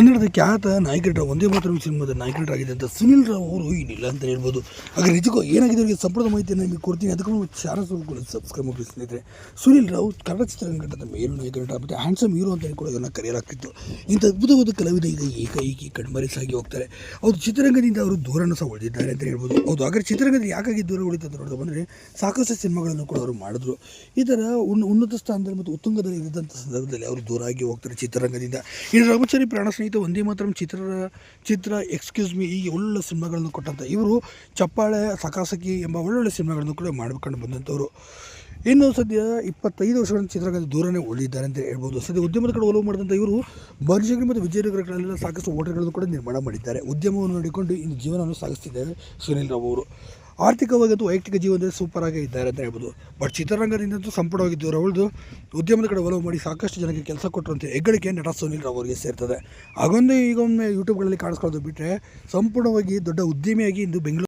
ಕನ್ನಡದ ಖ್ಯಾತ ನಾಯಕರ ಒಂದೇ ಮಾತ್ರ ಸಿನಿಮಾದ ಅಂತ ಸುನಿಲ್ ರಾವ್ ಅವರು ಏನಿಲ್ಲ ಅಂತ ಹೇಳ್ಬೋದು. ಹಾಗೆ ನಿಜಕ್ಕೂ ಏನಾಗಿದೆ ಅವರಿಗೆ ಸಂಪೂರ್ಣ ಮಾಹಿತಿಯನ್ನು ನಿಮಗೆ ಕೊಡ್ತೀನಿ. ಅದಕ್ಕೂ ಚಾನಲ್ ಕೂಡ ಸಬ್ಸ್ಕ್ರೈಬ್ ಮಾಡಿ ಸುನಿಲ್ ರಾವ್ ಕನ್ನಡ ಚಿತ್ರರಂಗದ ಮೇಲು ನಾಯಕ ನಟ ಮತ್ತು ಹ್ಯಾಂಡ್ಸಮ್ ಹೀರೋ ಅಂತ ಕೂಡ ಇವನ್ನ ಕರೆಯಲಾಗ್ತಿತ್ತು. ಇಂಥ ಅದ್ಭುತವಾದ ಕಲಾವಿದ ಈಗ ಏಕಾಏಕಿ ಕಣ್ಮರೆಸಾಗಿ ಹೋಗ್ತಾರೆ. ಅವರು ಚಿತ್ರರಂಗದಿಂದ ಅವರು ದೂರನ್ನು ಸಹ ಉಳಿದಿದ್ದಾರೆ ಅಂತ ಹೇಳ್ಬೋದು. ಹೌದು, ಹಾಗಾದ್ರೆ ಚಿತ್ರರಂಗದಲ್ಲಿ ಯಾಕಾಗಿ ದೂರ ಉಳಿತಂತ ನೋಡಿದ ಬಂದರೆ ಸಾಕಷ್ಟು ಸಿನಿಮಾಗಳನ್ನು ಕೂಡ ಅವರು ಮಾಡಿದ್ರು. ಈ ಥರ ಉನ್ನ ಉನ್ನತ ಸ್ಥಾನದಲ್ಲಿ ಮತ್ತು ಉತ್ತುಂಗದಲ್ಲಿ ಇದ್ದಂಥ ಸಂದರ್ಭದಲ್ಲಿ ಅವರು ದೂರ ಆಗಿ ಹೋಗ್ತಾರೆ ಚಿತ್ರರಂಗದಿಂದ. ಇನ್ನು ರಾಮಚಾರಿ ಪ್ರಾಣ ಒಂದೇ ಮಾತ್ರ ಚಿತ್ರ ಚಿತ್ರ ಎಕ್ಸ್ಕ್ಯೂಸ್ ಮಿ ಈ ಒಳ್ಳೊಳ್ಳೆ ಸಿನಿಮಾಗಳನ್ನು ಕೊಟ್ಟಂಥ ಇವರು ಚಪ್ಪಾಳೆ, ಸಕಾಸಕಿ ಎಂಬ ಒಳ್ಳೊಳ್ಳೆ ಸಿನಿಮಾಗಳನ್ನು ಕೂಡ ಮಾಡ್ಕೊಂಡು ಬಂದಂಥವ್ರು. ಇನ್ನು ಸದ್ಯ ಇಪ್ಪತ್ತೈದು ವರ್ಷಗಳ ಚಿತ್ರಗಳಲ್ಲಿ ದೂರನೇ ಉಳಿದಿದ್ದಾರೆ ಅಂತ ಹೇಳ್ಬೋದು. ಸದ್ಯ ಉದ್ಯಮದ ಕಡೆ ಒಲವು ಮಾಡಿದಂಥ ಇವರು ಬರ್ಜಗಿ ಮತ್ತು ವಿಜಯನಗರಗಳೆಲ್ಲ ಸಾಕಷ್ಟು ಹೋಟೆಲ್ಗಳನ್ನು ಕೂಡ ನಿರ್ಮಾಣ ಮಾಡಿದ್ದಾರೆ. ಉದ್ಯಮವನ್ನು ನೋಡಿಕೊಂಡು ಇನ್ನು ಜೀವನವನ್ನು ಸಾಗಿಸ್ತಿದ್ದಾರೆ ಸುನೀಲ್ ರಾವ್ ಅವರು. ಆರ್ಥಿಕವಾಗಿ ವೈಯಕ್ತಿಕ ಜೀವನದಲ್ಲಿ ಸೂಪರ್ ಆಗಿ ಇದ್ದಾರೆ ಅಂತ ಹೇಳ್ಬೋದು. ಬಟ್ ಚಿತ್ರರಂಗದಿಂದಂತೂ ಸಂಪೂರ್ಣವಾಗಿ ಅವಳದು ಉದ್ಯಮದ ಕಡೆ ಒಲವು ಮಾಡಿ ಸಾಕಷ್ಟು ಜನಕ್ಕೆ ಕೆಲಸ ಕೊಟ್ಟರು ಅಂತ ಹೆಗ್ಗಳಿಕೆ ನಟ ಸುನಿಲ್ ರಾವ್ ಅವರಿಗೆ ಸೇರ್ತದೆ. ಹಾಗೊಂದು ಈಗೊಮ್ಮೆ ಯೂಟ್ಯೂಬ್ಗಳಲ್ಲಿ ಕಾಣಿಸ್ಕೊಳ್ಳೋದು ಬಿಟ್ಟರೆ ಸಂಪೂರ್ಣವಾಗಿ ದೊಡ್ಡ ಉದ್ಯಮಿಯಾಗಿ ಇಂದು ಬೆಂಗಳೂರು